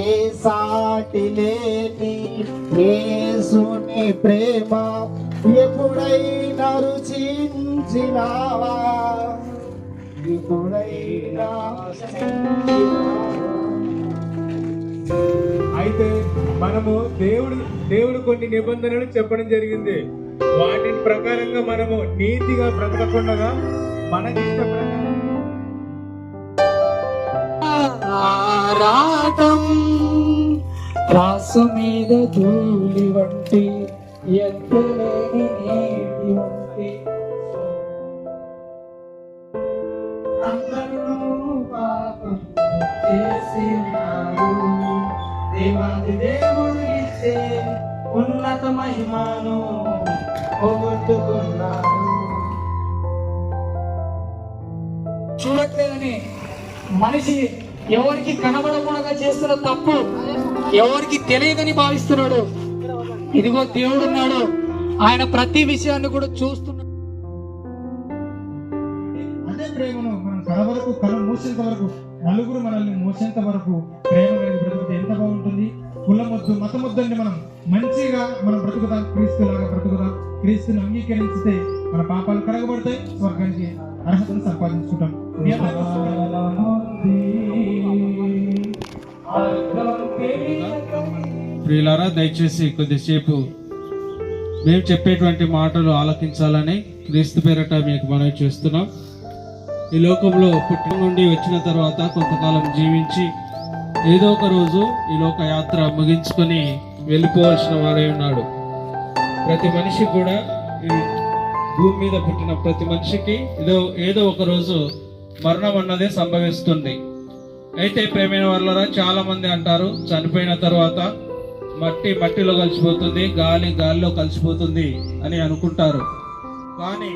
ఏ సాటి లేని యేసుని ప్రేమ ఎప్పుడైనా రుచించినావా? ఎప్పుడైనా అయితే మనము దేవుడు దేవుడు కొన్ని నిబంధనలు చెప్పడం జరిగింది. వాటి ప్రకారంగా మనము నీతిగా బ్రతకకుండా మనకి ఇష్ట పోరాటం రాసు మీద ధూళి వంటి ఎక్కలేని నీటి వంటి అందరూ పాపం చేసినారు. దేవాది దేవుడు ఇచ్చే ఉన్నత మహిమను పోగొట్టుకున్నారు. చూడట్లేదని మనిషి ఎవరికి కనబడకుండా చేస్తున్న తప్పు ఎవరికి తెలియదని భావిస్తున్నాడు. ఇదిగో దేవుడు ఉన్నాడు ఆయన ప్రతి విషయాన్ని కూడా చూస్తున్నాడు అదే ప్రేమను మనం కడ వరకు మూసేంత వరకు నలుగురు మనల్ని మూసేంత వరకు ప్రేమ కలిగి బ్రతికితే ఎంత బాగుంటుంది. కులమొద్దు మతమొద్దండి మనం మంచిగా మనం బ్రతుకుదాం క్రీస్తులాగా బ్రతుకుదాం. క్రీస్తుని అంగీకరించితే మన పాపాలు కడగబడతాయి స్వర్గానికి అర్హతను సంపాదించుకుంటాం. ప్రియులారా దయచేసి కొద్దిసేపు మేము చెప్పేటువంటి మాటలు ఆలకించాలని క్రీస్తు పేరట మీకు మనవి చేస్తున్నాం. ఈ లోకంలో పుట్టిన నుండి వచ్చిన తర్వాత కొంతకాలం జీవించి ఏదో ఒక రోజు ఈ లోక యాత్ర ముగించుకొని వెళ్ళిపోవాల్సిన వాడే ఉన్నాడు. ప్రతి మనిషి కూడా ఈ భూమి మీద పుట్టిన ప్రతి మనిషికి ఏదో ఏదో ఒక రోజు మరణం అన్నదే సంభవిస్తుంది. అయితే ప్రేమైన వాళ్ళరా చాలా మంది అంటారు చనిపోయిన తర్వాత మట్టి మట్టిలో కలిసిపోతుంది గాలి గాలిలో కలిసిపోతుంది అని అనుకుంటారు. కానీ